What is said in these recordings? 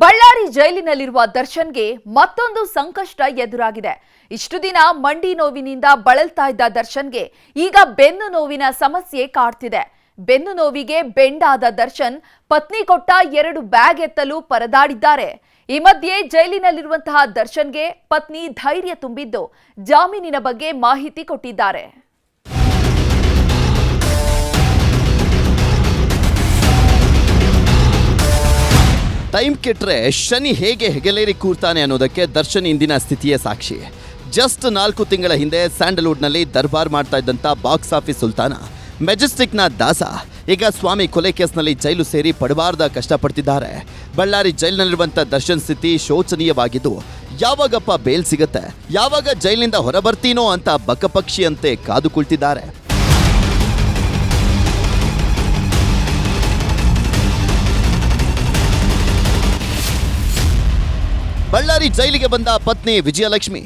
ಬಳ್ಳಾರಿ ಜೈಲಿನಲ್ಲಿರುವ ದರ್ಶನ್ಗೆ ಮತ್ತೊಂದು ಸಂಕಷ್ಟ ಎದುರಾಗಿದೆ. ಇಷ್ಟು ದಿನ ಮಂಡಿ ನೋವಿನಿಂದ ಬಳಲ್ತಾ ಇದ್ದ ದರ್ಶನ್ಗೆ ಈಗ ಬೆನ್ನು ನೋವಿನ ಸಮಸ್ಯೆ ಕಾಡ್ತಿದೆ. ಬೆನ್ನು ನೋವಿಗೆ ಬೆಂಡಾದ ದರ್ಶನ್ ಪತ್ನಿ ಕೊಟ್ಟ ಎರಡು ಬ್ಯಾಗ್ ಎತ್ತಲು ಪರದಾಡಿದ್ದಾರೆ. ಈ ಮಧ್ಯೆ ಜೈಲಿನಲ್ಲಿರುವಂತಹ ದರ್ಶನ್ಗೆ ಪತ್ನಿ ಧೈರ್ಯ ತುಂಬಿದ್ದು ಜಾಮೀನಿನ ಬಗ್ಗೆ ಮಾಹಿತಿ ಕೊಟ್ಟಿದ್ದಾರೆ. ಟೈಮ್ ಕೆಟ್ಟರೆ ಶನಿ ಹೇಗೆ ಹೆಗಲೇರಿ ಕೂರ್ತಾನೆ ಅನ್ನೋದಕ್ಕೆ ದರ್ಶನ್ ಇಂದಿನ ಸ್ಥಿತಿಯೇ ಸಾಕ್ಷಿ. ಜಸ್ಟ್ ನಾಲ್ಕು ತಿಂಗಳ ಹಿಂದೆ ಸ್ಯಾಂಡಲ್ವುಡ್ನಲ್ಲಿ ದರ್ಬಾರ್ ಮಾಡ್ತಾ ಇದ್ದಂಥ ಬಾಕ್ಸ್ ಆಫೀಸ್ ಸುಲ್ತಾನ, ಮೆಜೆಸ್ಟಿಕ್ನ ದಾಸ. ಈಗ ಸ್ವಾಮಿ ಕೊಲೆ ಕೇಸ್ನಲ್ಲಿ ಜೈಲು ಸೇರಿ ಪಡಬಾರ್ದ ಕಷ್ಟಪಡ್ತಿದ್ದಾರೆ. ಬಳ್ಳಾರಿ ಜೈಲಿನಲ್ಲಿರುವಂಥ ದರ್ಶನ್ ಸ್ಥಿತಿ ಶೋಚನೀಯವಾಗಿದ್ದು, ಯಾವಾಗಪ್ಪ ಬೇಲ್ ಸಿಗುತ್ತೆ, ಯಾವಾಗ ಜೈಲಿನಿಂದ ಹೊರಬರ್ತೀನೋ ಅಂತ ಬಕಪಕ್ಷಿಯಂತೆ ಕಾದು ಕುಳಿತಿದ್ದಾರೆ. ಬಳ್ಳಾರಿ ಜೈಲಿಗೆ ಬಂದ ಪತ್ನಿ ವಿಜಯಲಕ್ಷ್ಮಿ.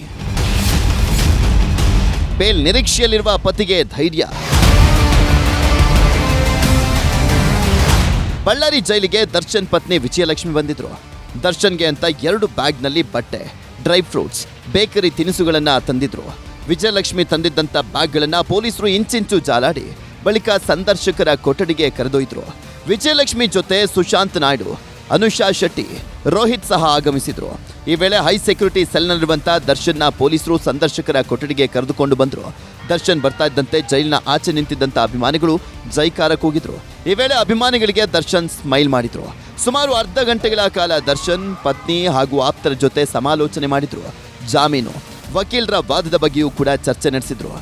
ಬೇಲ್ ನಿರೀಕ್ಷೆಯಲ್ಲಿರುವ ಪತಿಗೆ ಧೈರ್ಯ. ಬಳ್ಳಾರಿ ಜೈಲಿಗೆ ದರ್ಶನ್ ಪತ್ನಿ ವಿಜಯಲಕ್ಷ್ಮಿ ಬಂದಿದ್ರು. ದರ್ಶನ್ಗೆ ಅಂತ ಎರಡು ಬ್ಯಾಗ್ನಲ್ಲಿ ಬಟ್ಟೆ, ಡ್ರೈ ಫ್ರೂಟ್ಸ್, ಬೇಕರಿ ತಿನಿಸುಗಳನ್ನ ತಂದಿದ್ರು. ವಿಜಯಲಕ್ಷ್ಮಿ ತಂದಿದ್ದಂಥ ಬ್ಯಾಗ್ಗಳನ್ನ ಪೊಲೀಸರು ಇಂಚಿಂಚು ಜಾಲಾಡಿ, ಬಳಿಕ ಸಂದರ್ಶಕರ ಕೊಠಡಿಗೆ ಕರೆದೊಯ್ದರು. ವಿಜಯಲಕ್ಷ್ಮಿ ಜೊತೆ ಸುಶಾಂತ್ ನಾಯ್ಡು ಅನುಷಾ ಶೆಟ್ಟಿ, ರೋಹಿತ್ ಸಹ ಆಗಮಿಸಿದ್ರು. ಈ ವೇಳೆ ಹೈ ಸೆಕ್ಯೂರಿಟಿ ಸೆಲ್ನಲ್ಲಿರುವಂಥ ದರ್ಶನ್ನ ಪೊಲೀಸರು ಸಂದರ್ಶಕರ ಕೊಠಡಿಗೆ ಕರೆದುಕೊಂಡು ಬಂದರು. ದರ್ಶನ್ ಬರ್ತಾ ಇದ್ದಂತೆ ಜೈಲಿನ ಆಚೆ ನಿಂತಿದ್ದಂಥ ಅಭಿಮಾನಿಗಳು ಜೈಕಾರ ಕೂಗಿದ್ರು ಈ ವೇಳೆ ಅಭಿಮಾನಿಗಳಿಗೆ ದರ್ಶನ್ ಸ್ಮೈಲ್ ಮಾಡಿದ್ರು. ಸುಮಾರು ಅರ್ಧ ಗಂಟೆಗಳ ಕಾಲ ದರ್ಶನ್, ಪತ್ನಿ ಹಾಗೂ ಆಪ್ತರ ಜೊತೆ ಸಮಾಲೋಚನೆ ಮಾಡಿದ್ರು. ಜಾಮೀನು, ವಕೀಲರ ವಾದದ ಬಗ್ಗೆಯೂ ಕೂಡ ಚರ್ಚೆ ನಡೆಸಿದ್ರು.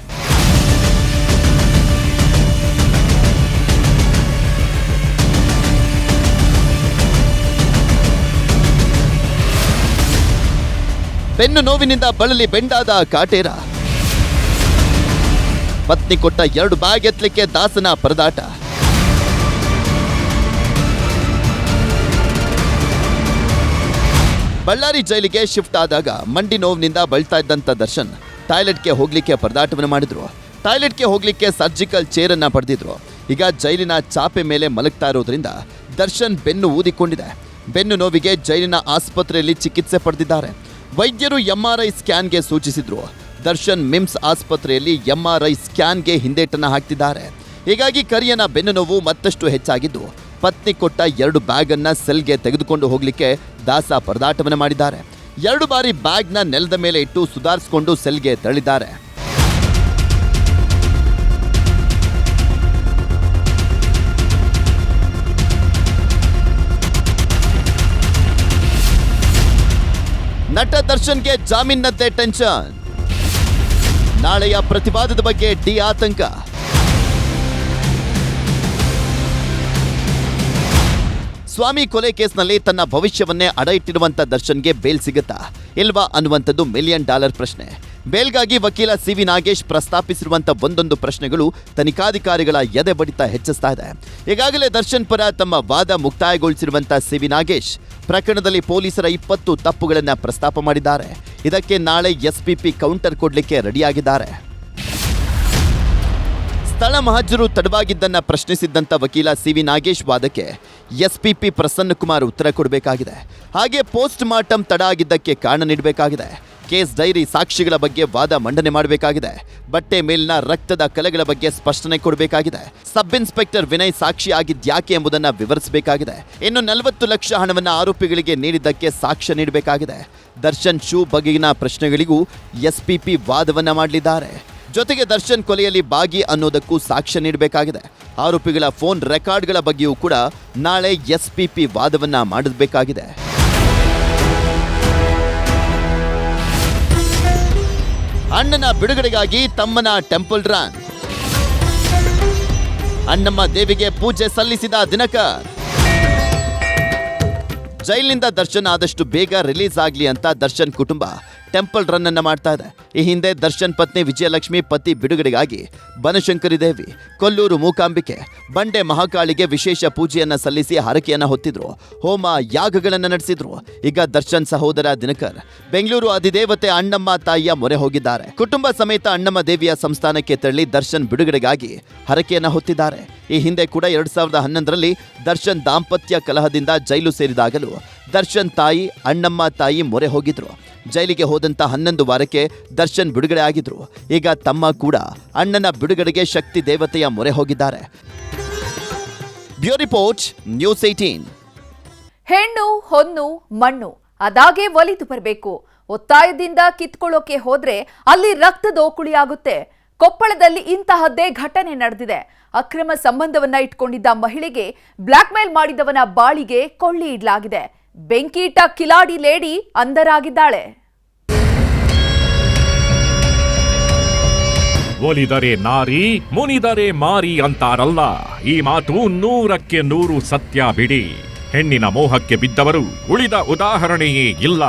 ಬೆನ್ನು ನೋವಿನಿಂದ ಬಳಲಿ ಬೆಂಡಾದ ಕಾಟೇರ. ಪತ್ನಿ ಕೊಟ್ಟ ಎರಡು ಬ್ಯಾಗ್ ಎತ್ತಲಿಕ್ಕೆ ದಾಸನ ಪರದಾಟ. ಬಳ್ಳಾರಿ ಜೈಲಿಗೆ ಶಿಫ್ಟ್ ಆದಾಗ ಮಂಡಿ ನೋವಿನಿಂದ ಬಳ್ತಾ ಇದ್ದಂಥ ದರ್ಶನ್ ಟಾಯ್ಲೆಟ್ಗೆ ಹೋಗ್ಲಿಕ್ಕೆ ಪರದಾಟವನ್ನು ಮಾಡಿದ್ರು. ಟಾಯ್ಲೆಟ್ಗೆ ಹೋಗ್ಲಿಕ್ಕೆ ಸರ್ಜಿಕಲ್ ಚೇರ್ ಅನ್ನ ಪಡೆದಿದ್ರು. ಈಗ ಜೈಲಿನ ಚಾಪೆ ಮೇಲೆ ಮಲಗ್ತಾ ಇರೋದ್ರಿಂದ ದರ್ಶನ್ ಬೆನ್ನು ಊದಿಕೊಂಡಿದೆ. ಬೆನ್ನು ನೋವಿಗೆ ಜೈಲಿನ ಆಸ್ಪತ್ರೆಯಲ್ಲಿ ಚಿಕಿತ್ಸೆ ಪಡೆದಿದ್ದಾರೆ. ವೈದ್ಯರು ಎಂಆರ್ಐ ಸ್ಕ್ಯಾನ್ಗೆ ಸೂಚಿಸಿದ್ರು. ದರ್ಶನ್ ಮಿಮ್ಸ್ ಆಸ್ಪತ್ರೆಯಲ್ಲಿ ಎಂಆರ್ಐ ಸ್ಕ್ಯಾನ್ಗೆ ಹಿಂದೇಟನ್ನು ಹಾಕ್ತಿದ್ದಾರೆ. ಹೀಗಾಗಿ ಕರಿಯನ ಬೆನ್ನು ನೋವು ಮತ್ತಷ್ಟು ಹೆಚ್ಚಾಗಿದ್ದು, ಪತ್ನಿ ಕೊಟ್ಟ ಎರಡು ಬ್ಯಾಗನ್ನು ಸೆಲ್ಗೆ ತೆಗೆದುಕೊಂಡು ಹೋಗಲಿಕ್ಕೆ ದಾಸ ಪರದಾಟವನ್ನು ಮಾಡಿದ್ದಾರೆ. ಎರಡು ಬಾರಿ ಬ್ಯಾಗ್ನ ನೆಲದ ಮೇಲೆ ಇಟ್ಟು ಸುಧಾರಿಸಿಕೊಂಡು ಸೆಲ್ಗೆ ತಳ್ಳಿದ್ದಾರೆ. ನಟ ದರ್ಶನ್ಗೆ ಜಾಮೀನಂತೆ ಟೆನ್ಷನ್. ನಾಳೆಯ ಪ್ರತಿವಾದದ ಬಗ್ಗೆ ಡಿ ಆತಂಕ. ಸ್ವಾಮಿ ಕೊಲೆ ಕೇಸ್ನಲ್ಲಿ ತನ್ನ ಭವಿಷ್ಯವನ್ನೇ ಅಡ ಇಟ್ಟಿರುವಂತ ದರ್ಶನ್ಗೆ ಬೇಲ್ ಸಿಗುತ್ತಾ? ಇಲ್ವಾ ಅನ್ನುವಂಥದ್ದು ಮಿಲಿಯನ್ ಡಾಲರ್ ಪ್ರಶ್ನೆ. ಬೇಲ್ಗಾಗಿ ವಕೀಲ ಸಿ ವಿ ನಾಗೇಶ್ ಪ್ರಸ್ತಾಪಿಸಿರುವಂಥ ಒಂದೊಂದು ಪ್ರಶ್ನೆಗಳು ತನಿಖಾಧಿಕಾರಿಗಳ ಎದೆ ಬಡಿತ ಹೆಚ್ಚಿಸ್ತಾ ಇದೆ. ಈಗಾಗಲೇ ದರ್ಶನ್ ಪರ ತಮ್ಮ ವಾದ ಮುಕ್ತಾಯಗೊಳಿಸಿರುವಂಥ ಸಿ ವಿ ನಾಗೇಶ್. ಪ್ರಕರಣದಲ್ಲಿ ಪೊಲೀಸರ ಇಪ್ಪತ್ತು ತಪ್ಪುಗಳನ್ನು ಪ್ರಸ್ತಾಪ ಮಾಡಿದ್ದಾರೆ. ಇದಕ್ಕೆ ನಾಳೆ ಎಸ್ಪಿಪಿ ಕೌಂಟರ್ ಕೊಡಲಿಕ್ಕೆ ರೆಡಿಯಾಗಿದ್ದಾರೆ. ಸ್ಥಳ ಮಹಜರು ತಡವಾಗಿದ್ದನ್ನು ಪ್ರಶ್ನಿಸಿದ್ದಂಥ ವಕೀಲ ಸಿ ವಿ ನಾಗೇಶ್ ವಾದಕ್ಕೆ ಎಸ್ಪಿಪಿ ಪ್ರಸನ್ನಕುಮಾರ್ ಉತ್ತರ ಕೊಡಬೇಕಾಗಿದೆ. ಹಾಗೆ ಪೋಸ್ಟ್ ಮಾರ್ಟಮ್ ತಡ ಆಗಿದ್ದಕ್ಕೆ ಕಾರಣ ನೀಡಬೇಕಾಗಿದೆ. ಕೇಸ್ ಡೈರಿ ಸಾಕ್ಷಿಗಳ ಬಗ್ಗೆ ವಾದ ಮಂಡನೆ ಮಾಡಬೇಕಾಗಿದೆ. ಬಟ್ಟೆ ಮೇಲಿನ ರಕ್ತದ ಕಲೆಗಳ ಬಗ್ಗೆ ಸ್ಪಷ್ಟನೆ ಕೊಡಬೇಕಾಗಿದೆ. ಸಬ್ ಇನ್ಸ್ಪೆಕ್ಟರ್ ವಿನಯ್ ಸಾಕ್ಷಿ ಆಗಿದ್ಯಾಕೆ ಎಂಬುದನ್ನು ವಿವರಿಸಬೇಕಾಗಿದೆ. ಇನ್ನು ನಲವತ್ತು ಲಕ್ಷ ಹಣವನ್ನು ಆರೋಪಿಗಳಿಗೆ ನೀಡಿದ್ದಕ್ಕೆ ಸಾಕ್ಷ್ಯ ನೀಡಬೇಕಾಗಿದೆ. ದರ್ಶನ್ ಶೂ ಬಗೆಗಿನ ಪ್ರಶ್ನೆಗಳಿಗೂ ಎಸ್ಪಿಪಿ ವಾದವನ್ನ ಮಾಡಲಿದ್ದಾರೆ. ಜೊತೆಗೆ ದರ್ಶನ್ ಕೊಲೆಯಲ್ಲಿ ಭಾಗಿ ಅನ್ನೋದಕ್ಕೂ ಸಾಕ್ಷ್ಯ ನೀಡಬೇಕಾಗಿದೆ. ಆರೋಪಿಗಳ ಫೋನ್ ರೆಕಾರ್ಡ್ಗಳ ಬಗ್ಗೆಯೂ ಕೂಡ ನಾಳೆ ಎಸ್ಪಿಪಿ ವಾದವನ್ನ ಮಾಡಬೇಕಾಗಿದೆ ಅಣ್ಣನ ಬಿಡುಗಡೆಗಾಗಿ ತಮ್ಮನ ಟೆಂಪಲ್ ರನ್. ಅಣ್ಣಮ್ಮ ದೇವಿಗೆ ಪೂಜೆ ಸಲ್ಲಿಸಿದ ದಿನಕರ್ ಜೈಲಿನಿಂದ ದರ್ಶನ್ ಆದಷ್ಟು ಬೇಗ ರಿಲೀಸ್ ಆಗಲಿ ಅಂತ ದರ್ಶನ್ ಕುಟುಂಬ ಟೆಂಪಲ್ ರನ್ ಅನ್ನು ಮಾಡ್ತಾ ಇದೆ. ಈ ಹಿಂದೆ ದರ್ಶನ್ ಪತ್ನಿ ವಿಜಯಲಕ್ಷ್ಮಿ ಪತಿ ಬಿಡುಗಡೆಗಾಗಿ ಬನಶಂಕರಿ ದೇವಿ, ಕೊಲ್ಲೂರು ಮೂಕಾಂಬಿಕೆ, ಬಂಡೆ ಮಹಾಕಾಳಿಗೆ ವಿಶೇಷ ಪೂಜೆಯನ್ನ ಸಲ್ಲಿಸಿ ಹರಕೆಯನ್ನ ಹೊತ್ತಿದ್ರು. ಹೋಮ ಯಾಗಗಳನ್ನ ನಡೆಸಿದ್ರು. ಈಗ ದರ್ಶನ್ ಸಹೋದರ ದಿನಕರ್, ಬೆಂಗಳೂರು ಅಧಿದೇವತೆ ಅಣ್ಣಮ್ಮ ತಾಯಿಯ ಮೊರೆ ಹೋಗಿದ್ದಾರೆ. ಕುಟುಂಬ ಸಮೇತ ಅಣ್ಣಮ್ಮ ದೇವಿಯ ಸಂಸ್ಥಾನಕ್ಕೆ ತೆರಳಿ ದರ್ಶನ್ ಬಿಡುಗಡೆಗಾಗಿ ಹರಕೆಯನ್ನ ಹೊತ್ತಿದ್ದಾರೆ. ಈ ಹಿಂದೆ ಕೂಡ ಎರಡ್ ಸಾವಿರದ ಹನ್ನೊಂದರಲ್ಲಿ ದರ್ಶನ್ ದಾಂಪತ್ಯ ಕಲಹದಿಂದ ಜೈಲು ಸೇರಿದಾಗಲೂ ದರ್ಶನ್ ತಾಯಿ, ಅಣ್ಣಮ್ಮ ತಾಯಿ ಮೊರೆ ಹೋಗಿದ್ರು. ಜೈಲಿಗೆ ಹೋದಂಥ ಹನ್ನೊಂದು ವಾರಕ್ಕೆ ದರ್ಶನ್ ಬಿಡುಗಡೆ ಆಗಿದ್ರು. ಈಗ ತಮ್ಮ ಕೂಡ ಅಣ್ಣನ ಬಿಡುಗಡೆಗೆ ಶಕ್ತಿ ದೇವತೆಯ ಮೊರೆ ಹೋಗಿದ್ದಾರೆ. ಬ್ಯೂ ರಿಪೋರ್ಟ್, ನ್ಯೂಸ್ ಏಟೀನ್ ಹೆಣ್ಣು, ಹೊನ್ನು, ಮಣ್ಣು, ಅದಾಗೆ ಒಲಿದು ಬರಬೇಕು. ಒತ್ತಾಯದಿಂದ ಕಿತ್ಕೊಳ್ಳೋಕೆ ಹೋದ್ರೆ ಅಲ್ಲಿ ರಕ್ತದೋಕುಳಿಯಾಗುತ್ತೆ ಕೊಪ್ಪಳದಲ್ಲಿ ಇಂತಹದ್ದೇ ಘಟನೆ ನಡೆದಿದೆ. ಅಕ್ರಮ ಸಂಬಂಧವನ್ನ ಇಟ್ಕೊಂಡಿದ್ದ ಮಹಿಳೆಗೆ ಬ್ಲಾಕ್ ಮೇಲ್ ಮಾಡಿದವನ ಬಾಳಿಗೆ ಕೊಳ್ಳಿ ಇಡ್ಲಾಗಿದೆ. ಬೆಂಕಿಯಿಟ್ಟ ಕಿಲಾಡಿ ಲೇಡಿ ಅಂದರಾಗಿದ್ದಾಳೆ ಒಲಿದರೆ ನಾರಿ, ಮುನಿದರೆ ಮಾರಿ ಅಂತಾರಲ್ಲ. ಈ ಮಾತು ನೂರಕ್ಕೆ ನೂರು ಸತ್ಯ ಬಿಡಿ. ಹೆಣ್ಣಿನ ಮೋಹಕ್ಕೆ ಬಿದ್ದವರು ಉಳಿದ ಉದಾಹರಣೆಯೇ ಇಲ್ಲ.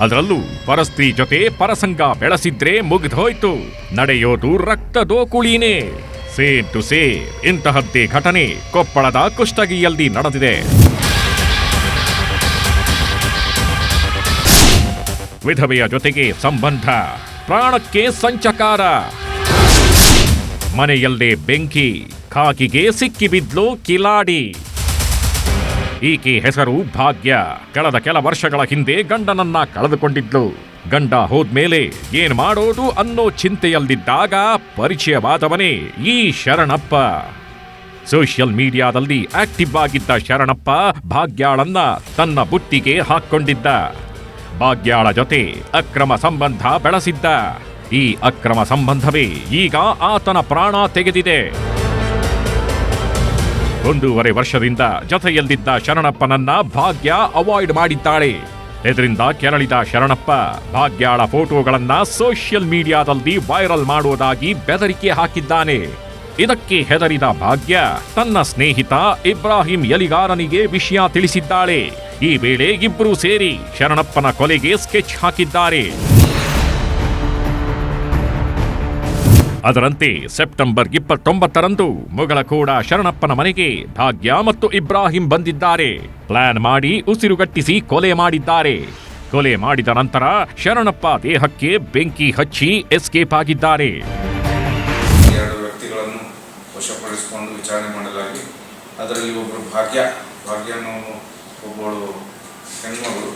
ಅದರಲ್ಲೂ ಪರಸ್ತ್ರೀ ಜೊತೆ ಪರಸಂಗ ಬೆಳೆಸಿದ್ರೆ ಮುಗಿದೋಯ್ತು. ನಡೆಯೋದು ರಕ್ತದೋಕುಳಿನೇ ಸೇಮ್ ಟು ಸೇಮ್ ಇಂತಹದ್ದೇ ಘಟನೆ ಕೊಪ್ಪಳದ ಕುಷ್ಟಗಿಯಲ್ಲಿ ನಡೆದಿದೆ. ವಿಧವೆಯ ಜೊತೆಗೆ ಸಂಬಂಧ. ಪ್ರಾಣಕ್ಕೆ ಸಂಚಕಾರ. ಮನೆಯಲ್ಲೇ ಬೆಂಕಿ ಕಾಗಿಗೆ ಸಿಕ್ಕಿಬಿದ್ಲು ಕಿಲಾಡಿ. ಈಕೆ ಹೆಸರು ಭಾಗ್ಯ. ಕಳೆದ ಕೆಲ ವರ್ಷಗಳ ಹಿಂದೆ ಗಂಡನನ್ನ ಕಳೆದುಕೊಂಡಿದ್ಲು. ಗಂಡ ಹೋದ್ಮೇಲೆ ಏನ್ ಮಾಡೋದು ಅನ್ನೋ ಚಿಂತೆಯಲ್ಲಿದ್ದಾಗ ಪರಿಚಯವಾದವನೇ ಈ ಶರಣಪ್ಪ. ಸೋಷಿಯಲ್ ಮೀಡಿಯಾದಲ್ಲಿ ಆಕ್ಟಿವ್ ಆಗಿದ್ದ ಶರಣಪ್ಪ ಭಾಗ್ಯಾಳನ್ನ ತನ್ನ ಬುಟ್ಟಿಗೆ ಹಾಕ್ಕೊಂಡಿದ್ದ. ಭಾಗ್ಯಾಳ ಜೊತೆ ಅಕ್ರಮ ಸಂಬಂಧ ಬೆಳೆಸಿದ್ದ. ಈ ಅಕ್ರಮ ಸಂಬಂಧವೇ ಈಗ ಆತನ ಪ್ರಾಣ ತೆಗೆದಿದೆ. ಒಂದೂವರೆ ವರ್ಷದಿಂದ ಜೊತೆಯಲ್ಲಿದ್ದ ಶರಣಪ್ಪನನ್ನ ಭಾಗ್ಯ ಅವಾಯ್ಡ್ ಮಾಡಿದ್ದಾಳೆ. ಇದರಿಂದ ಕೆರಳಿದ ಶರಣಪ್ಪ ಭಾಗ್ಯಾಳ ಫೋಟೋಗಳನ್ನ ಸೋಷಿಯಲ್ ಮೀಡಿಯಾದಲ್ಲಿ ವೈರಲ್ ಮಾಡುವುದಾಗಿ ಬೆದರಿಕೆ ಹಾಕಿದ್ದಾನೆ. ಇದಕ್ಕೆ ಹೆದರಿದ ಭಾಗ್ಯ ತನ್ನ ಸ್ನೇಹಿತ ಇಬ್ರಾಹಿಂ ಯಲಿಗಾರನಿಗೆ ವಿಷಯ ತಿಳಿಸಿದ್ದಾಳೆ. ಈ ವೇಳೆ ಇಬ್ಬರು ಸೇರಿ ಶರಣಪ್ಪನ ಕೊಲೆಗೆ ಸ್ಕೆಚ್ ಹಾಕಿದ್ದಾರೆ. ಅದರಂತೆ ಸೆಪ್ಟೆಂಬರ್ ಇಪ್ಪತ್ತೊಂಬತ್ತರಂದು ಮುಗಳಕೋಡ ಶರಣಪ್ಪನ ಮನೆಗೆ ಭಾಗ್ಯ ಮತ್ತು ಇಬ್ರಾಹಿಂ ಬಂದಿದ್ದಾರೆ. ಪ್ಲಾನ್ ಮಾಡಿ ಉಸಿರುಗಟ್ಟಿಸಿ ಕೊಲೆ ಮಾಡಿದ್ದಾರೆ. ಕೊಲೆ ಮಾಡಿದ ನಂತರ ಶರಣಪ್ಪ ದೇಹಕ್ಕೆ ಬೆಂಕಿ ಹಚ್ಚಿ ಎಸ್ಕೇಪ್ ಆಗಿದ್ದಾರೆ. ಎರಡು ವ್ಯಕ್ತಿಗಳನ್ನು ವಶಪಡಿಸಿಕೊಂಡು ವಿಚಾರಣೆ ಮಾಡಲಾಗಿ ಅದರಲ್ಲಿ ಒಬ್ಬರು ಭಾಗ್ಯ. ಭಾಗ್ಯ ಒಬ್ಬಳು ಹೆಣ್ಮಗಳು.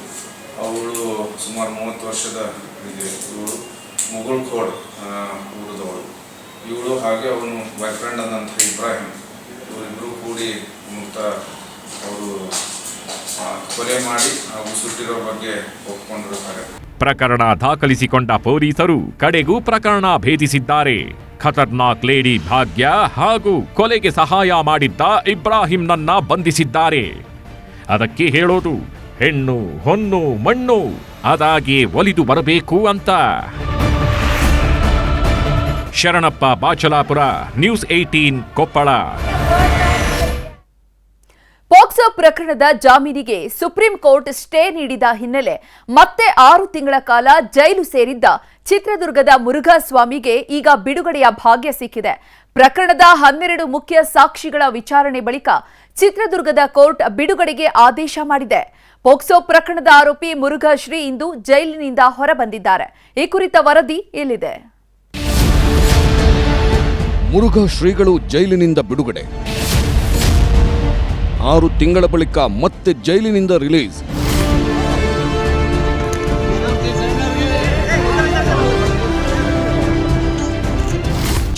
ಅವಳು ಸುಮಾರು ಮೂವತ್ತು ವರ್ಷದ ಇದೆ ಇವಳು. ಮುಗುಳ್ ಕೋಡ್ ಊರದವಳು. ಇವಳು ಹಾಗೆ ಅವನು ಬಾಯ್ ಫ್ರೆಂಡ್ ಆದಂಥ ಇಬ್ರಾಹಿಂ. ಇವರಿಬ್ಬರು ಕೂಡಿ ಮುಕ್ತ ಅವರು ಕೊಲೆ ಮಾಡಿ ಆ ಉಸುಟ್ಟಿರೋ ಬಗ್ಗೆ ಒಪ್ಪಿಕೊಂಡಿರುತ್ತಾರೆ ಪ್ರಕರಣ ದಾಖಲಿಸಿಕೊಂಡ ಪೊಲೀಸರು ಕಡೆಗೂ ಪ್ರಕರಣ ಭೇದಿಸಿದ್ದಾರೆ. ಖತರ್ನಾಕ್ ಲೇಡಿ ಭಾಗ್ಯ ಹಾಗೂ ಕೊಲೆಗೆ ಸಹಾಯ ಮಾಡಿದ್ದ ಇಬ್ರಾಹಿಂನನ್ನ ಬಂಧಿಸಿದ್ದಾರೆ. ಅದಕ್ಕೆ ಹೇಳೋದು, ಹೆಣ್ಣು, ಹೊನ್ನು, ಮಣ್ಣು, ಅದಾಗೆ ಒಲಿದು ಬರಬೇಕು ಅಂತ. Sharanappa Bachalapura, News eighteen Koppal. POCSO ಪ್ರಕರಣದ ಜಾಮೀನಿಗೆ ಸುಪ್ರೀಂ ಕೋರ್ಟ್ ಸ್ಟೇ ನೀಡಿದ ಹಿನ್ನೆಲೆ ಮತ್ತೆ ಆರು ತಿಂಗಳ ಕಾಲ ಜೈಲು ಸೇರಿದ್ದ ಚಿತ್ರದುರ್ಗದ ಮುರುಘಾಸ್ವಾಮಿಗೆ ಈಗ ಬಿಡುಗಡೆಯ ಭಾಗ್ಯ ಸಿಕ್ಕಿದೆ. ಪ್ರಕರಣದ ಹನ್ನೆರಡು ಮುಖ್ಯ ಸಾಕ್ಷಿಗಳ ವಿಚಾರಣೆ ಬಳಿಕ ಚಿತ್ರದುರ್ಗದ ಕೋರ್ಟ್ ಬಿಡುಗಡೆಗೆ ಆದೇಶ ಮಾಡಿದೆ. ಪೋಕ್ಸೋ ಪ್ರಕರಣದ ಆರೋಪಿ ಮುರುಘಾಶ್ರೀ ಇಂದು ಜೈಲಿನಿಂದ ಹೊರಬಂದಿದ್ದಾರೆ. ಈ ಕುರಿತ ವರದಿ ಇಲ್ಲಿದೆ ಮುರುಘಾ ಶ್ರೀಗಳು ಜೈಲಿನಿಂದ ಬಿಡುಗಡೆ. ಆರು ತಿಂಗಳ ಬಳಿಕ ಮತ್ತೆ ಜೈಲಿನಿಂದ ರಿಲೀಸ್.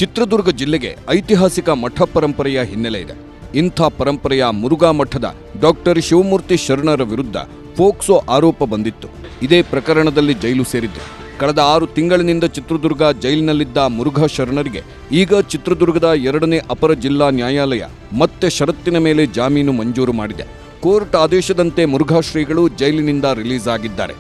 ಚಿತ್ರದುರ್ಗ ಜಿಲ್ಲೆಗೆ ಐತಿಹಾಸಿಕ ಮಠ ಪರಂಪರೆಯ ಹಿನ್ನೆಲೆ ಇದೆ. ಇಂಥ ಪರಂಪರೆಯ ಮುರುಘಾ ಮಠದ ಡಾಕ್ಟರ್ ಶಿವಮೂರ್ತಿ ಶರಣರ ವಿರುದ್ಧ ಫೋಕ್ಸೋ ಆರೋಪ ಬಂದಿತ್ತು. ಇದೇ ಪ್ರಕರಣದಲ್ಲಿ ಜೈಲು ಸೇರಿದ್ದು ಕಳೆದ ಆರು ತಿಂಗಳಿನಿಂದ ಚಿತ್ರದುರ್ಗ ಜೈಲಿನಲ್ಲಿದ್ದ ಮುರುಘಾ ಶರಣರಿಗೆ ಈಗ ಚಿತ್ರದುರ್ಗದ ಎರಡನೇ ಅಪರ ಜಿಲ್ಲಾ ನ್ಯಾಯಾಲಯ ಮತ್ತೆ ಷರತ್ತಿನ ಮೇಲೆ ಜಾಮೀನು ಮಂಜೂರು ಮಾಡಿದೆ. ಕೋರ್ಟ್ ಆದೇಶದಂತೆ ಮುರುಘಾ ಶ್ರೀಗಳು ಜೈಲಿನಿಂದ ರಿಲೀಸ್ ಆಗಿದ್ದಾರೆ.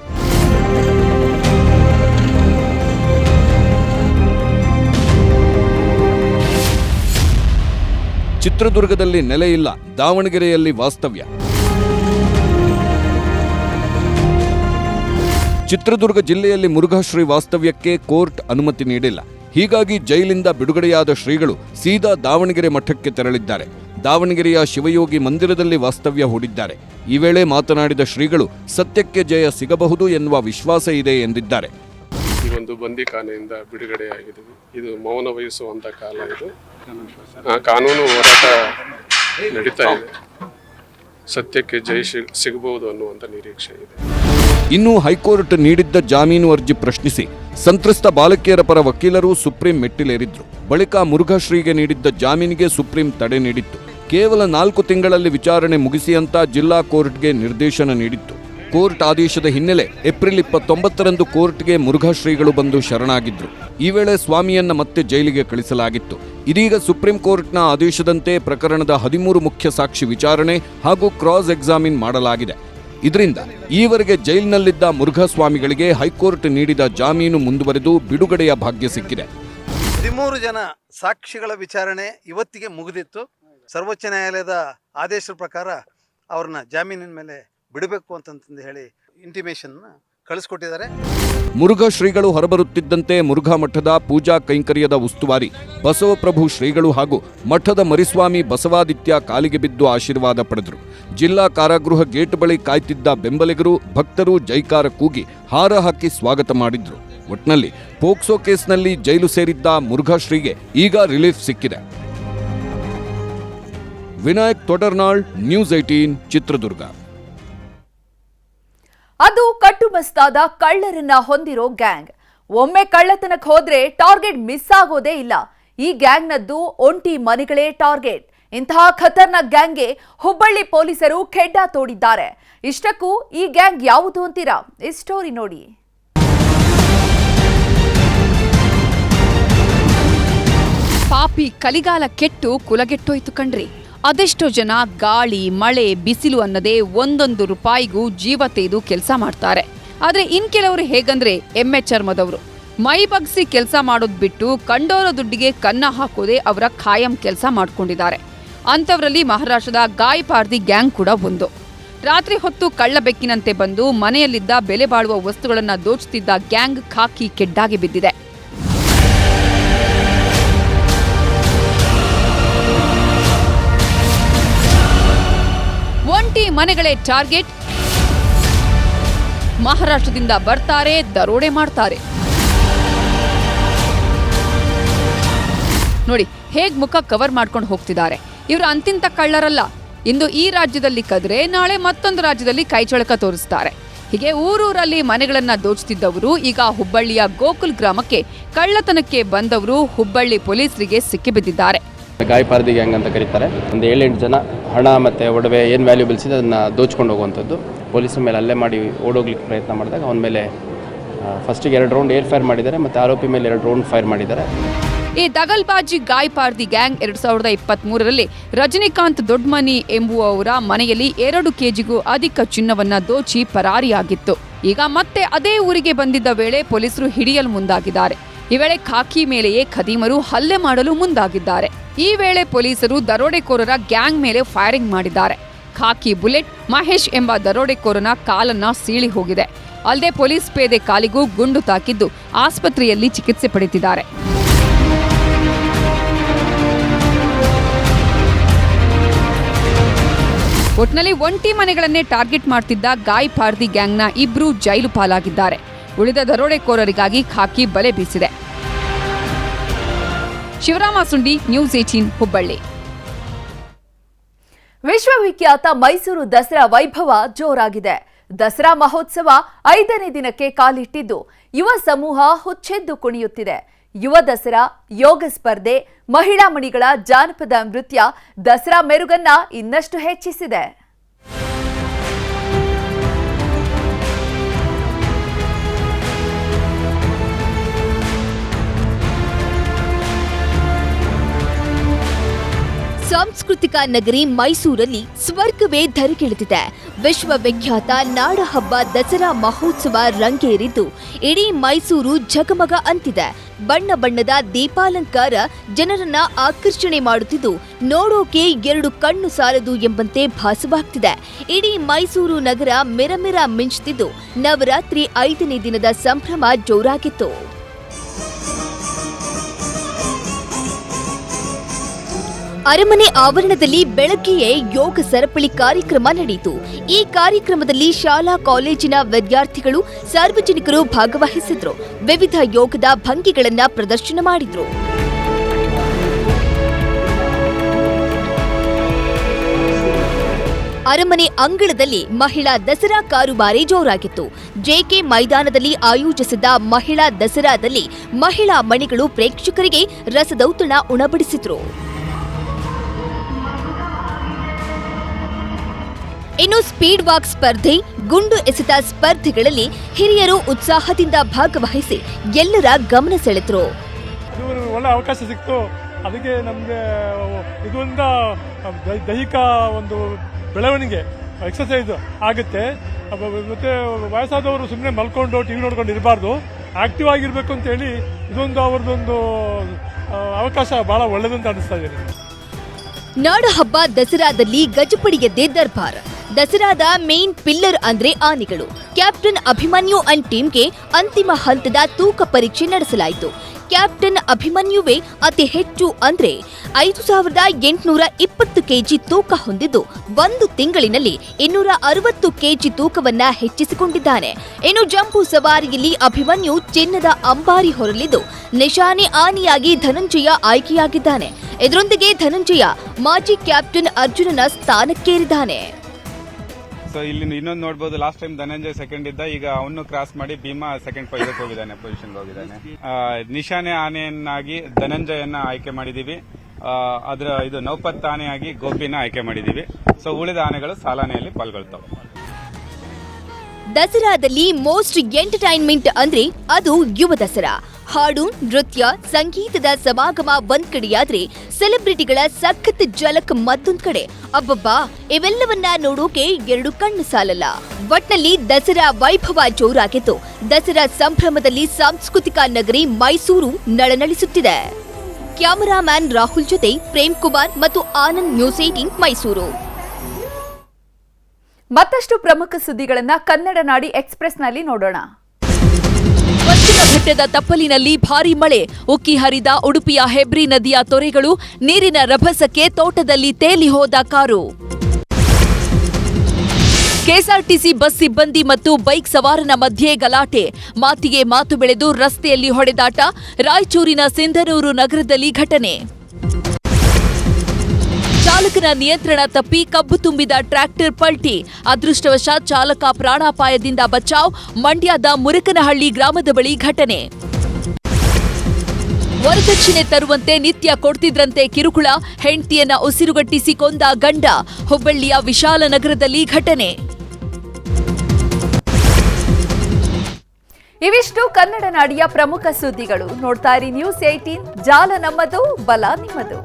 ಚಿತ್ರದುರ್ಗದಲ್ಲಿ ನೆಲೆಯಿಲ್ಲ ದಾವಣಗೆರೆಯಲ್ಲಿ ವಾಸ್ತವ್ಯ. ಚಿತ್ರದುರ್ಗ ಜಿಲ್ಲೆಯಲ್ಲಿ ಮುರುಘಾಶ್ರೀ ವಾಸ್ತವ್ಯಕ್ಕೆ ಕೋರ್ಟ್ ಅನುಮತಿ ನೀಡಿಲ್ಲ. ಹೀಗಾಗಿ ಜೈಲಿಂದ ಬಿಡುಗಡೆಯಾದ ಶ್ರೀಗಳು ಸೀದಾ ದಾವಣಗೆರೆ ಮಠಕ್ಕೆ ತೆರಳಿದ್ದಾರೆ. ದಾವಣಗೆರೆಯ ಶಿವಯೋಗಿ ಮಂದಿರದಲ್ಲಿ ವಾಸ್ತವ್ಯ ಹೂಡಿದ್ದಾರೆ. ಈ ವೇಳೆ ಮಾತನಾಡಿದ ಶ್ರೀಗಳು ಸತ್ಯಕ್ಕೆ ಜಯ ಸಿಗಬಹುದು ಎನ್ನುವ ವಿಶ್ವಾಸ ಇದೆ ಎಂದಿದ್ದಾರೆ. ಒಂದು ಬಂದಿಖಾನೆಯಿಂದ ಬಿಡುಗಡೆಯಾಗಿದ್ದೀವಿ ಇದು ಮೌನ ವಹಿಸುವಂತ ಕಾಲ ಇದು. ಕಾನೂನು ಹೋರಾಟ ನಡೀತಾ ಇದೆ. ಸತ್ಯಕ್ಕೆ ಜಯ ಸಿಗಬಹುದು ಅನ್ನುವಂಥ ನಿರೀಕ್ಷೆ ಇದೆ. ಇನ್ನು ಹೈಕೋರ್ಟ್ ನೀಡಿದ್ದ ಜಾಮೀನು ಅರ್ಜಿ ಪ್ರಶ್ನಿಸಿ ಸಂತ್ರಸ್ತ ಬಾಲಕಿಯರ ಪರ ವಕೀಲರು ಸುಪ್ರೀಂ ಮೆಟ್ಟಿಲೇರಿದ್ರು. ಬಳಿಕ ಮುರುಘಾಶ್ರೀಗೆ ನೀಡಿದ್ದ ಜಾಮೀನಿಗೆ ಸುಪ್ರೀಂ ತಡೆ ನೀಡಿತ್ತು. ಕೇವಲ ನಾಲ್ಕು ತಿಂಗಳಲ್ಲಿ ವಿಚಾರಣೆ ಮುಗಿಸಿ ಅಂತ ಜಿಲ್ಲಾ ಕೋರ್ಟ್ಗೆ ನಿರ್ದೇಶನ ನೀಡಿತ್ತು. ಕೋರ್ಟ್ ಆದೇಶದ ಹಿನ್ನೆಲೆ ಏಪ್ರಿಲ್ ಇಪ್ಪತ್ತೊಂಬತ್ತರಂದು ಕೋರ್ಟ್ಗೆ ಮುರುಘಾ ಶ್ರೀಗಳು ಬಂದು ಶರಣಾಗಿದ್ರು. ಈ ವೇಳೆ ಸ್ವಾಮಿಯನ್ನ ಮತ್ತೆ ಜೈಲಿಗೆ ಕಳಿಸಲಾಗಿತ್ತು. ಇದೀಗ ಸುಪ್ರೀಂ ಕೋರ್ಟ್ನ ಆದೇಶದಂತೆ ಪ್ರಕರಣದ ಹದಿಮೂರು ಮುಖ್ಯ ಸಾಕ್ಷಿ ವಿಚಾರಣೆ ಹಾಗೂ ಕ್ರಾಸ್ ಎಕ್ಸಾಮಿನ್ ಮಾಡಲಾಗಿದೆ. ಇದರಿಂದ ಈವರೆಗೆ ಜೈಲಿನಲ್ಲಿದ್ದ ಮುರುಘಾ ಸ್ವಾಮಿಗಳಿಗೆ ಹೈಕೋರ್ಟ್ ನೀಡಿದ ಜಾಮೀನು ಮುಂದುವರೆದು ಬಿಡುಗಡೆಯ ಭಾಗ್ಯ ಸಿಕ್ಕಿದೆ. ಹದಿಮೂರು ಜನ ಸಾಕ್ಷಿಗಳ ವಿಚಾರಣೆ ಇವತ್ತಿಗೆ ಮುಗಿದಿತ್ತು. ಸರ್ವೋಚ್ಚ ನ್ಯಾಯಾಲಯದ ಆದೇಶದ ಪ್ರಕಾರ ಅವ್ರನ್ನ ಜಾಮೀನಿನ ಮೇಲೆ ಬಿಡಬೇಕು ಅಂತಂತಂದು ಹೇಳಿ ಇಂಟಿಮೇಷನ್ ಕಳಿಸ್ಕೊಟ್ಟಿದ್ದಾರೆ. ಮುರುಘಾ ಶ್ರೀಗಳು ಹೊರಬರುತ್ತಿದ್ದಂತೆ ಮುರುಘಾ ಮಠದ ಪೂಜಾ ಕೈಂಕರ್ಯದ ಉಸ್ತುವಾರಿ ಬಸವಪ್ರಭು ಶ್ರೀಗಳು ಹಾಗೂ ಮಠದ ಮರಿಸ್ವಾಮಿ ಬಸವಾದಿತ್ಯ ಕಾಲಿಗೆ ಬಿದ್ದು ಆಶೀರ್ವಾದ ಪಡೆದರು. ಜಿಲ್ಲಾ ಕಾರಾಗೃಹ ಗೇಟ್ ಬಳಿ ಕಾಯ್ತಿದ್ದ ಬೆಂಬಲಿಗರು, ಭಕ್ತರು ಜೈಕಾರ ಕೂಗಿ ಹಾರ ಹಾಕಿ ಸ್ವಾಗತ ಮಾಡಿದ್ರು. ಒಟ್ನಲ್ಲಿ ಪೋಕ್ಸೋ ಕೇಸ್ನಲ್ಲಿ ಜೈಲು ಸೇರಿದ್ದ ಮುರುಘಾ ಶ್ರೀಗೆ ಈಗ ರಿಲೀಫ್ ಸಿಕ್ಕಿದೆ. Vinayak Todarnal News eighteen Chitradurga. ಅದು ಕಟ್ಟುಮಸ್ತಾದ ಕಳ್ಳರನ್ನ ಹೊಂದಿರೋ ಗ್ಯಾಂಗ್. ಒಮ್ಮೆ ಕಳ್ಳತನಕ್ಕೆ ಹೋದ್ರೆ ಟಾರ್ಗೆಟ್ ಮಿಸ್ ಆಗೋದೇ ಇಲ್ಲ. ಈ ಗ್ಯಾಂಗ್ನದ್ದು ಒಂಟಿ ಮನೆಗಳೇ ಟಾರ್ಗೆಟ್. ಇಂತಹ ಖತರ್ನಾಕ್ ಗ್ಯಾಂಗ್ಗೆ ಹುಬ್ಬಳ್ಳಿ ಪೊಲೀಸರು ಖೆಡ್ಡ ತೋಡಿದ್ದಾರೆ. ಇಷ್ಟಕ್ಕೂ ಈ ಗ್ಯಾಂಗ್ ಯಾವುದು ಅಂತೀರಾ? ಈ ಸ್ಟೋರಿ ನೋಡಿ. ಪಾಪಿ ಕಲಿಗಾಲ ಕೆಟ್ಟು ಕುಲಗೆಟ್ಟೋಯ್ತು ಕಣ್ರಿ. ಅದೆಷ್ಟೋ ಜನ ಗಾಳಿ, ಮಳೆ, ಬಿಸಿಲು ಅನ್ನದೇ ಒಂದೊಂದು ರೂಪಾಯಿಗೂ ಜೀವ ತೆಗೆದು ಕೆಲಸ ಮಾಡ್ತಾರೆ. ಆದ್ರೆ ಇನ್ ಕೆಲವರು ಹೇಗಂದ್ರೆ ಎಮ್ಮೆ ಚರ್ಮದವರು ಮೈ ಬಗ್ಸಿ ಕೆಲಸ ಮಾಡೋದ್ ಬಿಟ್ಟು ಕಂಡೋರ ದುಡ್ಡಿಗೆ ಕನ್ನ ಹಾಕೋದೇ ಅವರ ಖಾಯಂ ಕೆಲಸ ಮಾಡ್ಕೊಂಡಿದ್ದಾರೆ. ಅಂಥವರಲ್ಲಿ ಮಹಾರಾಷ್ಟ್ರದ ಗಾಯಪಾರ್ದಿ ಗ್ಯಾಂಗ್ ಕೂಡ ಒಂದು. ರಾತ್ರಿ ಹೊತ್ತು ಕಳ್ಳ ಬೆಕ್ಕಿನಂತೆ ಬಂದು ಮನೆಯಲ್ಲಿದ್ದ ಬೆಲೆ ಬಾಳುವ ವಸ್ತುಗಳನ್ನು ದೋಚುತ್ತಿದ್ದ ಗ್ಯಾಂಗ್ ಖಾಕಿ ಕೆಡ್ಡಾಗಿ ಬಿದ್ದಿದೆ. ಮನೆಗಳೇ ಟಾರ್ಗೆಟ್. ಮಹಾರಾಷ್ಟ್ರದಿಂದ ಬರ್ತಾರೆ, ದರೋಡೆ ಮಾಡ್ತಾರೆ. ನೋಡಿ, ಹೇಗ್ ಮುಖ ಕವರ್ ಮಾಡ್ಕೊಂಡು ಹೋಗ್ತಿದ್ದಾರೆ. ಇವರು ಅಂತಿಂತ ಕಳ್ಳರಲ್ಲ. ಇಂದು ಈ ರಾಜ್ಯದಲ್ಲಿ ಕದ್ರೆ, ನಾಳೆ ಮತ್ತೊಂದು ರಾಜ್ಯದಲ್ಲಿ ಕೈಚಳಕ ತೋರಿಸ್ತಾರೆ. ಹೀಗೆ ಊರೂರಲ್ಲಿ ಮನೆಗಳನ್ನ ದೋಚುತ್ತಿದ್ದವರು, ಈಗ ಹುಬ್ಬಳ್ಳಿಯ ಗೋಕುಲ್ ಗ್ರಾಮಕ್ಕೆ ಕಳ್ಳತನಕ್ಕೆ ಬಂದವರು ಹುಬ್ಬಳ್ಳಿ ಪೊಲೀಸರಿಗೆ ಸಿಕ್ಕಿಬಿದ್ದಿದ್ದಾರೆ. ಗಾಯಪಾರದಿ ಗ್ಯಾಂಗ್ ಅಂತ ಕರೀತಾರೆ. ಒಂದು ಏಳೆಂಟು ಜನ ಹಣ ಮತ್ತು ಒಡವೆ ಏನು ವ್ಯಾಲ್ಯೂಬಲ್ಸ್ ಇದೆ ಅದನ್ನು ದೋಚ್ಕೊಂಡು ಹೋಗುವಂಥದ್ದು. ಪೊಲೀಸರ ಮೇಲೆ ಅಲ್ಲೇ ಮಾಡಿ ಓಡೋಗ್ಲಿಕ್ಕೆ ಪ್ರಯತ್ನ ಮಾಡಿದಾಗ ಅವನ ಮೇಲೆ ಫಸ್ಟಿಗೆ ಎರಡು ರೌಂಡ್ ಏರ್ ಫೈರ್ ಮಾಡಿದ್ದಾರೆ ಮತ್ತು ಆರೋಪಿ ಮೇಲೆ ಎರಡು ರೌಂಡ್ ಫೈರ್ ಮಾಡಿದ್ದಾರೆ. ಈ ದಗಲ್ಬಾಜಿ, ಗಾಯಪಾರ್ದಿ ಗ್ಯಾಂಗ್ ಎರಡು ಸಾವಿರದ ಇಪ್ಪತ್ತ್ ಮೂರರಲ್ಲಿ ರಜನಿಕಾಂತ್ ದೊಡ್ಮನಿ ಎಂಬುವವರ ಮನೆಯಲ್ಲಿ ಎರಡು ಕೆಜಿಗೂ ಅಧಿಕ ಚಿನ್ನವನ್ನ ದೋಚಿ ಪರಾರಿಯಾಗಿತ್ತು. ಈಗ ಮತ್ತೆ ಅದೇ ಊರಿಗೆ ಬಂದಿದ್ದ ವೇಳೆ ಪೊಲೀಸರು ಹಿಡಿಯಲು ಮುಂದಾಗಿದ್ದಾರೆ. ಈ ವೇಳೆ ಖಾಕಿ ಮೇಲೆಯೇ ಖದೀಮರು ಹಲ್ಲೆ ಮಾಡಲು ಮುಂದಾಗಿದ್ದಾರೆ. ಈ ವೇಳೆ ಪೊಲೀಸರು ದರೋಡೆಕೋರರ ಗ್ಯಾಂಗ್ ಮೇಲೆ ಫೈರಿಂಗ್ ಮಾಡಿದ್ದಾರೆ. ಖಾಕಿ ಬುಲೆಟ್, ಮಹೇಶ್ ಎಂಬ ದರೋಡೆಕೋರನ ಕಾಲನ್ನ ಸೀಳಿ ಹೋಗಿದೆ. ಅಲ್ಲದೆ ಪೊಲೀಸ್ ಪೇದೆ ಕಾಲಿಗೂ ಗುಂಡು ತಾಕಿದ್ದು ಆಸ್ಪತ್ರೆಯಲ್ಲಿ ಚಿಕಿತ್ಸೆ ಪಡೆದಿದ್ದಾರೆ. ಒಟ್ನಲ್ಲಿ ಒಂಟಿ ಮನೆಗಳನ್ನೇ ಟಾರ್ಗೆಟ್ ಮಾಡ್ತಿದ್ದ ಗಾಯ್ ಪಾರ್ದಿ ಗ್ಯಾಂಗ್ನ ಇಬ್ರು ಜೈಲು ಪಾಲಾಗಿದ್ದಾರೆ. ಉಳಿದ ದರೋಡೆಕೋರರಿಗಾಗಿ ಖಾಕಿ ಬಲೆ ಬೀಸಿದೆ. Shivarama Sundi, news eighteen Hubballi. ವಿಶ್ವವಿಖ್ಯಾತ ಮೈಸೂರು ದಸರಾ ವೈಭವ ಜೋರಾಗಿದೆ. ದಸರಾ ಮಹೋತ್ಸವ ಐದನೇ ದಿನಕ್ಕೆ ಕಾಲಿಟ್ಟಿದ್ದು. ಯುವ ಸಮೂಹ ಹುಚ್ಚೆದ್ದು ಕುಣಿಯುತ್ತಿದೆ. ಯುವ ದಸರಾ, ಯೋಗ ಸ್ಪರ್ಧೆ, ಮಹಿಳಾ ಮಣಿಗಳ ಜಾನಪದ ನೃತ್ಯ ದಸರಾ ಮೆರುಗನ್ನ ಇನ್ನಷ್ಟು ಹೆಚ್ಚಿಸಿದೆ. ಸಾಂಸ್ಕೃತಿಕ ನಗರಿ ಮೈಸೂರಲ್ಲಿ ಸ್ವರ್ಗವೇ ಧರಿಗಿಳಿದಿದೆ. ವಿಶ್ವವಿಖ್ಯಾತ ನಾಡಹಬ್ಬ ದಸರಾ ಮಹೋತ್ಸವ ರಂಗೇರಿದ್ದು ಇಡೀ ಮೈಸೂರು ಝಗಮಗ ಅಂತಿದೆ. ಬಣ್ಣ ಬಣ್ಣದ ದೀಪಾಲಂಕಾರ ಜನರನ್ನ ಆಕರ್ಷಣೆ ಮಾಡುತ್ತಿದ್ದು, ನೋಡೋಕೆ ಎರಡು ಕಣ್ಣು ಸಾಲದು ಎಂಬಂತೆ ಭಾಸವಾಗ್ತಿದೆ. ಇಡೀ ಮೈಸೂರು ನಗರ ಮಿರಮಿರ ಮಿಂಚುತ್ತಿದ್ದು, ನವರಾತ್ರಿ ಐದನೇ ದಿನದ ಸಂಭ್ರಮ ಜೋರಾಗಿತ್ತು. ಅರಮನೆ ಆವರಣದಲ್ಲಿ ಬೆಳಗ್ಗೆಯೇ ಯೋಗ ಸರಪಳಿ ಕಾರ್ಯಕ್ರಮ ನಡೆಯಿತು. ಈ ಕಾರ್ಯಕ್ರಮದಲ್ಲಿ ಶಾಲಾ, ಕಾಲೇಜಿನ ವಿದ್ಯಾರ್ಥಿಗಳು, ಸಾರ್ವಜನಿಕರು ಭಾಗವಹಿಸಿದ್ರು. ವಿವಿಧ ಯೋಗದ ಭಂಗಿಗಳನ್ನ ಪ್ರದರ್ಶನ ಮಾಡಿದ್ರು. ಅರಮನೆ ಅಂಗಳದಲ್ಲಿ ಮಹಿಳಾ ದಸರಾ ಕಾರುಬಾರಿ ಜೋರಾಗಿತ್ತು. ಜೆಕೆ ಮೈದಾನದಲ್ಲಿ ಆಯೋಜಿಸಿದ್ದ ಮಹಿಳಾ ದಸರಾದಲ್ಲಿ ಮಹಿಳಾ ಮಣಿಗಳು ಪ್ರೇಕ್ಷಕರಿಗೆ ರಸದೌತಣ ಉಣಬಡಿಸಿದ್ರು. ಇನ್ನು ಸ್ಪೀಡ್ ವಾಕ್ ಸ್ಪರ್ಧೆ, ಗುಂಡು ಎಸೆತ ಸ್ಪರ್ಧೆಗಳಲ್ಲಿ ಹಿರಿಯರು ಉತ್ಸಾಹದಿಂದ ಭಾಗವಹಿಸಿ ಎಲ್ಲರ ಗಮನ ಸೆಳೆದರು. ಒಳ್ಳೆ ಅವಕಾಶ ಸಿಕ್ತು. ಅದಕ್ಕೆ ನಮಗೆ ಇದರಿಂದ ದೈಹಿಕ ಒಂದು ಬೆಳವಣಿಗೆ ಎಕ್ಸಸೈಸ್ ಆಗುತ್ತೆ. ಮತ್ತೆ ವಯಸ್ಸಾದವರು ಸುಮ್ಮನೆ ಮಲ್ಕೊಂಡು ಟಿವಿ ನೋಡ್ಕೊಂಡು ಇರಬಾರ್ದು. ಆಕ್ಟಿವ್ ಆಗಿರ್ಬೇಕು ಅಂತ ಹೇಳಿ ಇದೊಂದು ಅವ್ರದ್ದೊಂದು ಅವಕಾಶ ಬಹಳ ಒಳ್ಳೆದಂತ ಅನಿಸ್ತಾ ಇದೆ ನಾಡಹಬ್ಬ ದಸರಾದಲ್ಲಿ ಗಜಪಡಿಯದ್ದೇ ದರ್ಬಾರ್. ದಸರಾದ ಮೇನ್ ಪಿಲ್ಲರ್ ಅಂದ್ರೆ ಆನೆಗಳು. ಕ್ಯಾಪ್ಟನ್ ಅಭಿಮನ್ಯು ಅಂಡ್ ಟೀಮ್ಗೆ ಅಂತಿಮ ಹಂತದ ತೂಕ ಪರೀಕ್ಷೆ ನಡೆಸಲಾಯಿತು. ಕ್ಯಾಪ್ಟನ್ ಅಭಿಮನ್ಯುವೇ ಅತಿ ಹೆಚ್ಚು ಅಂದ್ರೆ ಐದು ಸಾವಿರದ ಎಂಟುನೂರ ಇಪ್ಪತ್ತು ಕೆಜಿ ತೂಕ ಹೊಂದಿದ್ದು ಒಂದು ತಿಂಗಳಿನಲ್ಲಿ ಇನ್ನೂರ ಅರವತ್ತು ಕೆಜಿ ತೂಕವನ್ನ ಹೆಚ್ಚಿಸಿಕೊಂಡಿದ್ದಾನೆ. ಇನ್ನು ಜಂಬೂ ಸವಾರಿಯಲ್ಲಿ ಅಭಿಮನ್ಯು ಚಿನ್ನದ ಅಂಬಾರಿ ಹೊರಲಿದ್ದು ನಿಶಾನೆ ಆನೆಯಾಗಿ ಧನಂಜಯ ಆಯ್ಕೆಯಾಗಿದ್ದಾನೆ. ಇದರೊಂದಿಗೆ ಧನಂಜಯ ಮಾಜಿ ಕ್ಯಾಪ್ಟನ್ ಅರ್ಜುನನ ಸ್ಥಾನಕ್ಕೇರಿದ್ದಾನೆ. ಸೊ ಇಲ್ಲಿ ಇನ್ನೊಂದು ನೋಡಬಹುದು ಲಾಸ್ಟ್ ಟೈಮ್ ಧನಂಜಯ್ ಸೆಕೆಂಡ್ ಇದ್ದ, ಈಗ ಅವನು ಕ್ರಾಸ್ ಮಾಡಿ ಭೀಮಾ ಸೆಕೆಂಡ್ ಇದಕ್ಕೆ ಹೋಗಿದ್ದಾನೆ ಪೊಸಿಷನ್ ಹೋಗಿದ್ದಾನೆ. ನಿಶಾನೆ ಆನೆಯನ್ನಾಗಿ ಧನಂಜಯನ್ನ ಆಯ್ಕೆ ಮಾಡಿದೀವಿ. ಅದರ ಇದು ನೌಪತ್ ಆನೆಯಾಗಿ ಗೋಪಿನ ಆಯ್ಕೆ ಮಾಡಿದೀವಿ. ಸೊ ಉಳಿದ ಆನೆಗಳು ಸಾಲಾನೆಯಲ್ಲಿ ಪಾಲ್ಗೊಳ್ತಾವೆ. ದಸರಾದಲ್ಲಿ ಮೋಸ್ಟ್ ಎಂಟರ್ಟೈನ್ಮೆಂಟ್ ಅಂದ್ರೆ ಅದು ಯುವ ದಸರಾ. ಹಾಡು, ನೃತ್ಯ, ಸಂಗೀತದ ಸಮಾಗಮ ಒಂದ್ ಕಡೆಯಾದ್ರೆ ಸೆಲೆಬ್ರಿಟಿಗಳ ಸಖತ್ ಜಲಕ್ ಮತ್ತೊಂದ್ ಕಡೆ. ಅಬ್ಬಬ್ಬಾ, ಇವೆಲ್ಲವನ್ನ ನೋಡೋಕೆ ಎರಡು ಕಣ್ಣು ಸಾಲಲ್ಲ. ಒಟ್ನಲ್ಲಿ ದಸರಾ ವೈಭವ ಜೋರಾಗಿತ್ತು. ದಸರಾ ಸಂಭ್ರಮದಲ್ಲಿ ಸಾಂಸ್ಕೃತಿಕ ನಗರಿ ಮೈಸೂರು ನಳನಳಿಸುತ್ತಿದೆ. ಕ್ಯಾಮರಾಮ್ಯಾನ್ ರಾಹುಲ್ ಜೊತೆ ಪ್ರೇಮ್ ಕುಮಾರ್ ಮತ್ತು ಆನಂದ್ ನ್ಯೂಸ್ ಮೈಸೂರು. ಮತ್ತಷ್ಟು ಪ್ರಮುಖ ಸುದ್ದಿಗಳನ್ನ ಕನ್ನಡ ನಾಡಿ ಎಕ್ಸ್ಪ್ರೆಸ್ನಲ್ಲಿ ನೋಡೋಣ. ಪಶ್ಚಿಮ ಘಟ್ಟದ ತಪ್ಪಲಿನಲ್ಲಿ ಭಾರೀ ಮಳೆ, ಉಕ್ಕಿ ಹರಿದ ಉಡುಪಿಯ ಹೆಬ್ರಿ ನದಿಯ ತೊರೆಗಳು, ನೀರಿನ ರಭಸಕ್ಕೆ ತೋಟದಲ್ಲಿ ತೇಲಿ ಹೋದ ಕಾರು. ಕೆಎಸ್ಆರ್ಟಿಸಿ ಬಸ್ ಸಿಬ್ಬಂದಿ ಮತ್ತು ಬೈಕ್ ಸವಾರನ ಮಧ್ಯೆ ಗಲಾಟೆ, ಮಾತಿಗೆ ಮಾತು ಬೆಳೆದು ರಸ್ತೆಯಲ್ಲಿ ಹೊಡೆದಾಟ, ರಾಯಚೂರಿನ ಸಿಂಧನೂರು ನಗರದಲ್ಲಿ ಘಟನೆ. ಚಾಲಕನ ನಿಯಂತ್ರಣ ತಪ್ಪಿ ಕಬ್ಬು ತುಂಬಿದ ಟ್ರ್ಯಾಕ್ಟರ್ ಪಲ್ಟಿ. ಅದೃಷ್ಟವಶಾತ್ ಚಾಲಕ ಪ್ರಾಣಾಪಾಯದಿಂದ ಬಚಾವ್, ಮಂಡ್ಯದ ಮುರಕನಹಳ್ಳಿ ಗ್ರಾಮದ ಬಳಿ ಘಟನೆ. ವರದಕ್ಷಿಣೆ ತರುವಂತೆ ನಿತ್ಯ ಕೊಡ್ತಿದ್ರಂತೆ ಕಿರುಕುಳ, ಹೆಂಡತಿಯನ್ನ ಉಸಿರುಗಟ್ಟಿಸಿ ಕೊಂದ ಗಂಡ, ಹುಬ್ಬಳ್ಳಿಯ ವಿಶಾಲ ನಗರದಲ್ಲಿ ಘಟನೆ. ಇವಿಷ್ಟು ಕನ್ನಡ ನಾಡಿಯ ಪ್ರಮುಖ ಸುದ್ದಿಗಳು. ನೋಡ್ತಾ ಇರಿ ನ್ಯೂಸ್ ಏಟೀನ್ ಜಾಲ ನಮ್ಮದು, ಬಲ ನಿಮ್ಮದು.